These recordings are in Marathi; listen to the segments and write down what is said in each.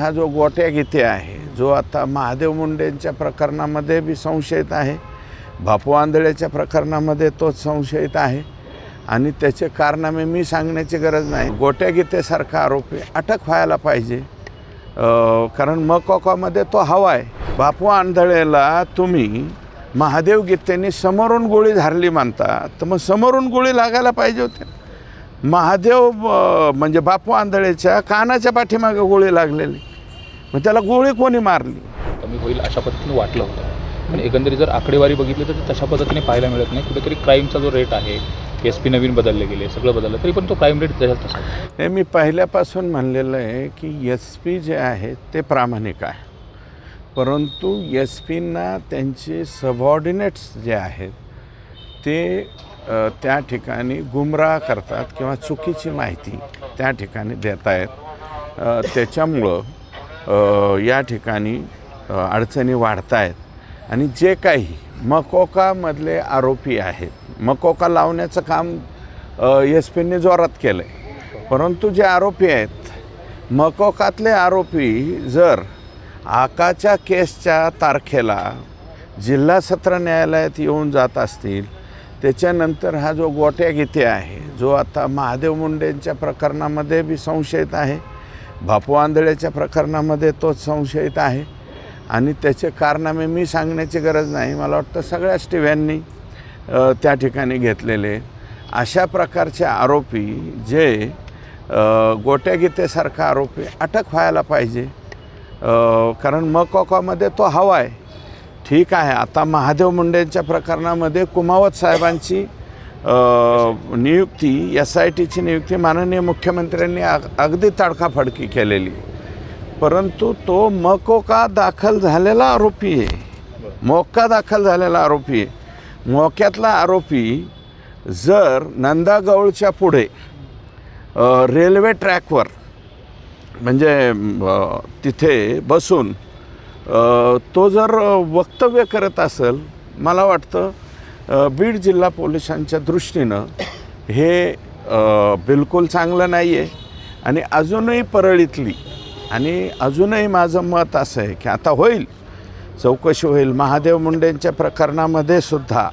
हा जो गोट्या गीते आहे जो आता महादेव मुंडेंच्या प्रकरणामध्ये बी संशयित आहे बापू आंधळेच्या प्रकरणामध्ये तोच संशयित आहे आणि त्याचे कारनामे मी सांगण्याची गरज नाही. गोट्या गीतेसारखा आरोपी अटक व्हायला पाहिजे कारण मकोकामध्ये तो हवा आहे. बापू आंधळेला तुम्ही महादेव गीतेने समोरून गोळी झारली मानता तर मग समोरून गोळी लागायला पाहिजे होते. महादेव म्हणजे बापू आंधळेच्या कानाच्या पाठीमागे गोळी लागलेली. मग त्याला गोळी कोणी मारली? कमी होईल अशा पद्धतीने वाटलं होतं. पण एकंदरीत जर आकडेवारी बघितली तर तशा पद्धतीने पाहायला मिळत नाही. कुठेतरी क्राईमचा जो रेट आहे एस पी नवीन बदलले गेले सगळं बदललं तरी पण तो क्राईम रेट तसाच तसा आहे. हे मी पहिल्यापासून म्हणलेलं आहे की एस पी जे आहेत ते प्रामाणिक आहे. परंतु एस पींना त्यांचे सबऑर्डिनेट्स जे आहेत ते त्या ठिकाणी गुमराह करतात किंवा चुकीची माहिती त्या ठिकाणी देत आहेत त्याच्यामुळं या ठिकाणी अडचणी वाढत आहेत आणि जे काही मकोकामधले आरोपी आहेत मकोका लावण्याचं काम एस पीने जोरात केलं आहे परंतु जे आरोपी आहेत मकोकातले आरोपी जर आकाच्या केसच्या तारखेला जिल्हा सत्र न्यायालयात येऊन जात असतील त्याच्यानंतर हा जो गोट्या गीते आहे जो आता महादेव मुंडेंच्या प्रकरणामध्ये बी संशयित आहे बापू आंधळेच्या प्रकरणामध्ये तोच संशयित आहे. आणि त्याचे कारनामे मी सांगण्याची गरज नाही. मला वाटतं सगळ्याच टिव्यांनी त्या ठिकाणी घेतलेले. अशा प्रकारचे आरोपी जे गोट्यागीतेसारखा गोट्या गीतेसारखा आरोपी अटक व्हायला पाहिजे. कारण कारण मकोकामध्ये तो हवा आहे. ठीक आहे आता महादेव मुंडेंच्या प्रकरणामध्ये कुमावत साहेबांची नियुक्ती एस आय टीची नियुक्ती माननीय मुख्यमंत्र्यांनी अग अगदी तडकाफडकी केलेली. परंतु तो मकोका दाखल झालेला आरोपी आहे. मोक्का दाखल झालेला आरोपी आहे. मोक्यातला आरोपी जर नंदागौळच्या पुढे रेल्वे ट्रॅकवर म्हणजे तिथे बसून तो जर वक्तव्य करत असेल मला वाटतं बीड जिल्हा पोलिसांच्या दृष्टीनं हे बिलकुल चांगलं नाही आहे आणि अजूनही परळीतली आणि अजूनही माझं मत असं आहे की आता होईल चौकशी होईल. महादेव मुंडेंच्या प्रकरणामध्ये सुद्धा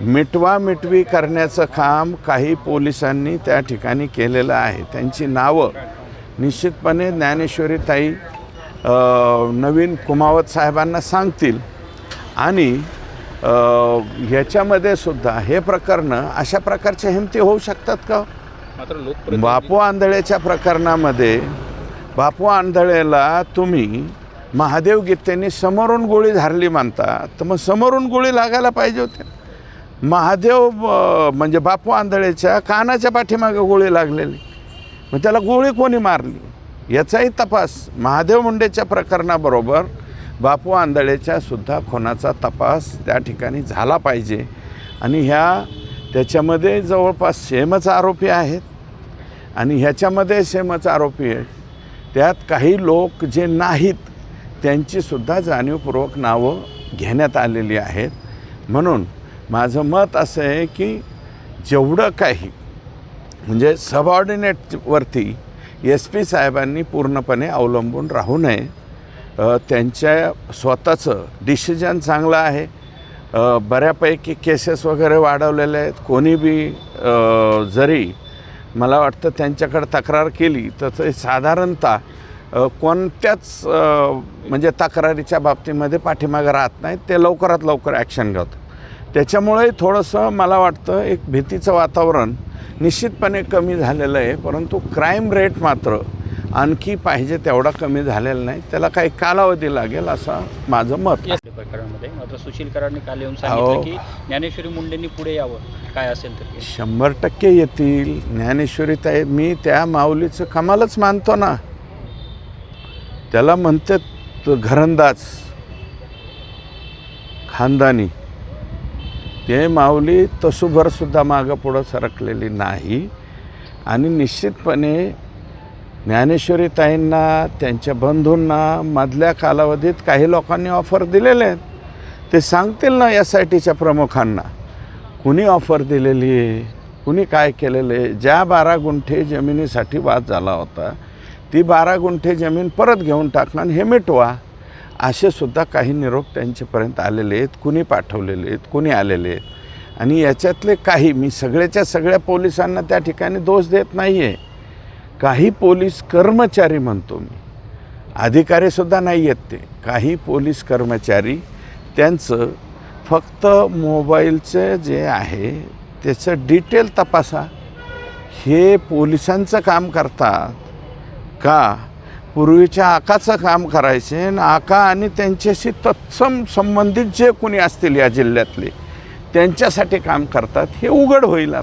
मिटवा मिटवी करण्याचं काम काही पोलिसांनी त्या ठिकाणी केलेलं आहे. त्यांची नावं निश्चितपणे ज्ञानेश्वरीताई नवीन कुमावत साहेबांना सांगतील आणि ह्याच्यामध्ये सुद्धा हे प्रकरणं अशा प्रकारच्या हिमती होऊ शकतात का? मात्र बापू आंधळेच्या प्रकरणामध्ये बापू आंधळेला तुम्ही महादेव गीतेने समोरून गोळी झारली मानता तर मग समोरून गोळी लागायला पाहिजे होती. महादेव म्हणजे बापू आंधळेच्या कानाच्या पाठीमागे गोळी लागलेली. मग त्याला गोळी कोणी मारली? याचाही तपास महादेव मुंडेच्या प्रकरणाबरोबर बापू आंधळेच्या सुद्धा खुनाचा तपास त्या ठिकाणी झाला पाहिजे. आणि ह्या त्याच्यामध्ये जवळपास सेमच आरोपी आहेत. आणि ह्याच्यामध्ये सेमच आरोपी आहेत. त्यात काही लोक जे नाहीत त्यांचीसुद्धा जाणीवपूर्वक नावं घेण्यात आलेली आहेत. म्हणून माझं मत असं आहे की जेवढं काही म्हणजे सबऑर्डिनेटवरती एस पी साहेबांनी पूर्णपणे अवलंबून राहू नये. त्यांच्या स्वतःचं डिसिजन चांगलं आहे. बऱ्यापैकी केसेस वगैरे वाढवलेले आहेत. कोणी बी जरी मला वाटतं त्यांच्याकडे तक्रार केली तर ते साधारणतः कोणत्याच म्हणजे तक्रारीच्या बाबतीमध्ये पाठीमागं राहत नाहीत. ते लवकरात लवकर ॲक्शन घेतात. त्याच्यामुळे थोडंसं मला वाटतं एक भीतीचं वातावरण निश्चितपणे कमी झालेलं आहे. परंतु क्राईम रेट मात्र आणखी पाहिजे तेवढा कमी झालेला नाही. त्याला काही कालावधी लागेल असं माझं मत या प्रकरणामध्ये. मात्र सुशील कराडने काल येऊन अहो. सांगितलं की ज्ञानेश्वरी मुंडेंनी पुढे यावं. काय असेल तर ते. शंभर टक्के येतील. ज्ञानेश्वरीताई मी त्या माऊलीचं कमालच मानतो ना. त्याला म्हणतात घरंदाज खानदानी. ते माऊली तसूभरसुद्धा मागं पुढं सरकलेली नाही. आणि निश्चितपणे ज्ञानेश्वरीताईंना त्यांच्या बंधूंना मधल्या कालावधीत काही लोकांनी ऑफर दिलेले आहेत. ते सांगतील ना एस आय टीच्या प्रमुखांना कुणी ऑफर दिलेली आहे कुणी काय केलेलं आहे. ज्या बारा गुंठे जमिनीसाठी वाद झाला होता ती बारा गुंठे जमीन परत घेऊन टाकणं आणि हे मिटवा असे सुद्धा काही निरोप त्यांच्यापर्यंत आलेले आहेत. कुणी पाठवलेले आहेत कुणी आलेले आहेत. आणि याच्यातले काही मी सगळ्याच्या सगळ्या पोलिसांना त्या ठिकाणी दोष देत नाही आहे काही पोलीस कर्मचारी म्हणतो मी. अधिकारीसुद्धा नाही आहेत ते. काही पोलीस कर्मचारी त्यांचं फक्त मोबाईलचं जे आहे त्याचं डिटेल तपासा. हे पोलिसांचं काम करतात का? पूर्वीच्या आकाचं काम करायचे आणि आका आणि त्यांच्याशी तत्सम संबंधित जे कोणी असतील या जिल्ह्यातले त्यांच्यासाठी काम करतात. हे उघड होईल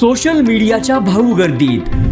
सोशल मीडियाच्या भाऊ गर्दीत.